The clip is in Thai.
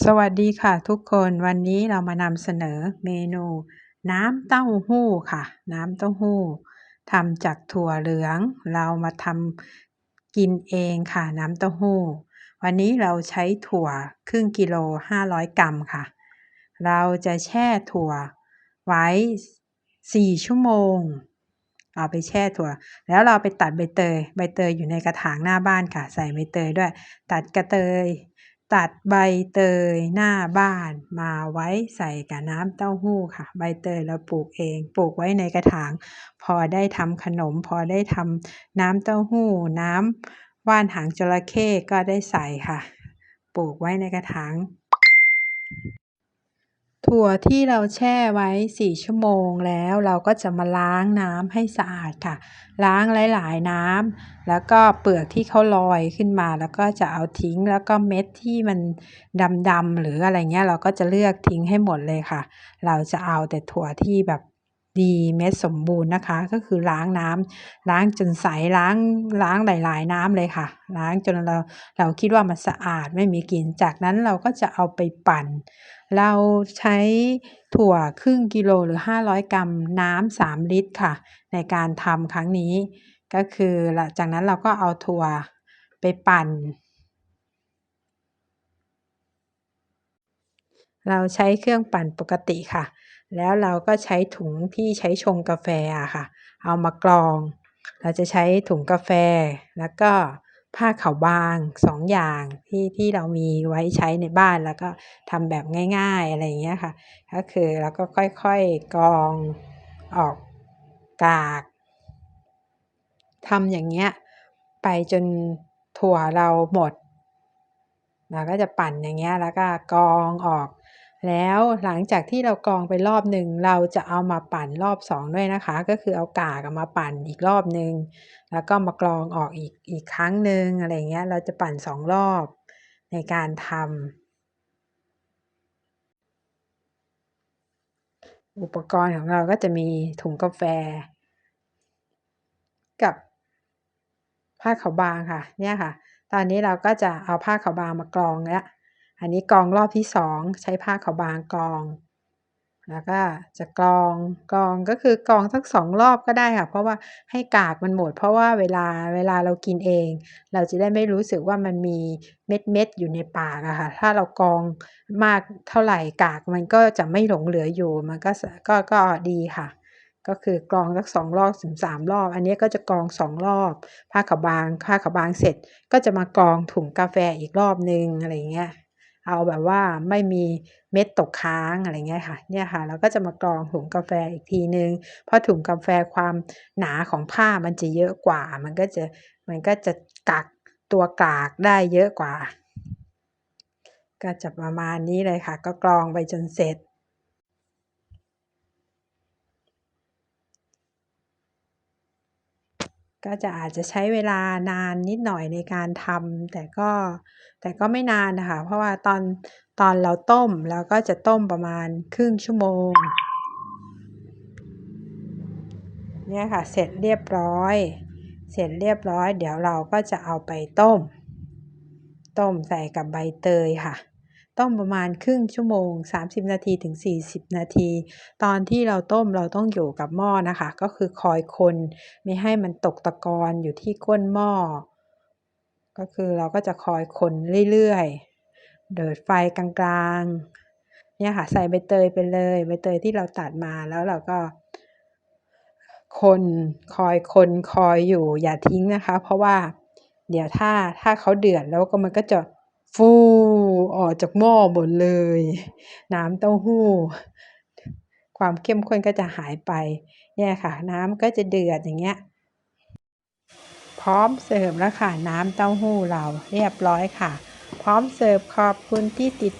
สวัสดีค่ะทุกคนวันนี้เรามานำเสนอเมนูน้ำเต้าหู้ค่ะ น้ำเต้าหู้ทำจากถั่วเหลือง เรามาทำกินเองค่ะ น้ำเต้าหู้ วันนี้เราใช้ถั่วครึ่งกิโล 500 กรัมค่ะ เราจะแช่ถั่วไว้ 4 ชั่วโมง เอาไปแช่ถั่ว แล้วเราไปตัดใบเตย ใบเตยอยู่ในกระถางหน้าบ้านค่ะ ใส่ใบเตยด้วย ตัดกระเตย ตัดใบเตยหน้าบ้านมาไว้ใส่กับน้ำเต้าหู้ค่ะ ใบเตยเราปลูกเองปลูกไว้ในกระถาง พอได้ทำขนม พอได้ทำน้ำเต้าหู้ น้ำว่านหางจระเข้ก็ได้ใส่ค่ะ ปลูกไว้ในกระถาง ถั่วที่เราแช่ไว้สี่ชั่วโมงแล้วเราก็จะมาล้างน้ำให้สะอาดค่ะ ล้างหลาย ๆ น้ำแล้วก็เปลือกที่เขาลอยขึ้นมา แล้วก็จะเอาทิ้งแล้วก็เม็ดที่มันดำๆหรืออะไรเงี้ยเราก็จะเลือกทิ้งให้หมดเลยค่ะ เราจะเอาแต่ถั่วที่แบบ ดีเม็ดสมบูรณ์นะคะ ก็คือล้างน้ำล้างจนใสล้างล้างหลาย ๆ น้ำเลยค่ะ ล้างจนเราเราคิดว่ามันสะอาดไม่มีกลิ่นจากนั้นเราก็จะเอาไปปั่น เราใช้ถั่วครึ่งกิโลหรือ 500 กรัมน้ำ3ลิตรค่ะ ในการทำครั้งนี้ ก็คือหลังจากนั้นเราก็เอาถั่วไปปั่น เราใช้เครื่องปั่นปกติค่ะ แล้วเราก็ใช้ถุงที่ใช้ชงกาแฟอะค่ะ เอามากรอง เราจะใช้ถุงกาแฟ แล้วก็ผ้าขาวบาง2อย่างที่ที่เรามีไว้ใช้ในบ้านแล้วก็ทำแบบง่าย ๆอะไรอย่างเงี้ยค่ะ ก็คือเราก็ค่อยๆกรองออกกากทำอย่างเงี้ยไปจนถั่วเราหมด เราก็จะปั่นอย่างเงี้ยแล้วก็กรองออก แล้วหลังจากที่เรากรองไปรอบหนึ่งเราจะเอามาปั่นรอบ2ด้วยนะคะ ก็คือเอากากอะมาปั่นอีกรอบหนึ่งแล้วก็มากรองออกอีกอีกครั้งหนึ่งอะไรเงี้ยเราจะปั่น2รอบในการทำอุปกรณ์ของเราก็จะมีถุงกาแฟ กับผ้าขาวบางค่ะเนี่ยค่ะ ตอนนี้เราก็จะเอาผ้าขาวบางมากรองแล้วอันนี้กรองรอบที่2ใช้ผ้าขาวบางกรอง แล้วก็จะกรองกรองก็คือกรองสัก2รอบก็ได้ค่ะ เพราะว่าให้กากมันหมด เพราะว่าเวลาเวลาเรากินเอง เราจะได้ไม่รู้สึกว่ามันมีเม็ดๆอยู่ในปากอะค่ะ ถ้าเรากรองมากเท่าไหร่กากมันก็จะไม่หลงเหลืออยู่ มันก็ก็ก็ดีค่ะ ก็คือกรองสัก2รอบถึง3รอบ อันนี้ก็จะกรอง2รอบ ผ้าขาวบางผ้าขาวบางเสร็จ ก็จะมากรองถุงกาแฟอีกรอบหนึ่งอะไรเงี้ยเอาแบบว่าไม่มีเม็ดตกค้างอะไรเงี้ยค่ะเนี่ยค่ะเราก็จะมากรองถุงกาแฟอีกทีหนึ่งเพราะถุงกาแฟความหนาของผ้ามันจะเยอะกว่า มันก็จะมันก็จะกักตัวกากได้เยอะกว่า ก็จะประมาณนี้เลยค่ะ ก็กรองไปจนเสร็จ ก็จะอาจจะใช้เวลานานนิดหน่อยในการทำแต่ก็แต่ก็ไม่นานนะคะ เพราะว่าตอนตอนเราต้มเราก็จะต้มประมาณครึ่งชั่วโมง เนี่ยค่ะเสร็จเรียบร้อย เสร็จเรียบร้อย เดี๋ยวเราก็จะเอาไปต้ม ต้มใส่กับใบเตยค่ะ ต้มประมาณครึ่งชั่วโมง 30 นาทีถึง 40 นาที ตอนที่เราต้มเราต้องอยู่กับหม้อนะคะ ก็คือคอยคนไม่ให้มันตกตะกอนอยู่ที่ก้นหม้อ ก็คือเราก็จะคอยคนเรื่อยๆเปิดไฟกลางๆ เนี่ยค่ะใส่ใบเตยไปเลยใบเตยที่เราตัดมาแล้วเราก็คนคอยคนคอยอยู่อย่าทิ้งนะคะ เพราะว่าเดี๋ยวถ้าถ้าเขาเดือดแล้วก็มันก็จะฟู อกจากหม้อหมดเลย น้ำเต้าหู้ ความเข้มข้นก็จะหายไป เนี่ยค่ะ น้ำก็จะเดือดอย่างเงี้ย พร้อมเสิร์ฟแล้วค่ะ น้ำเต้าหู้เราเรียบร้อยค่ะ พร้อมเสิร์ฟขอบคุณที่ติด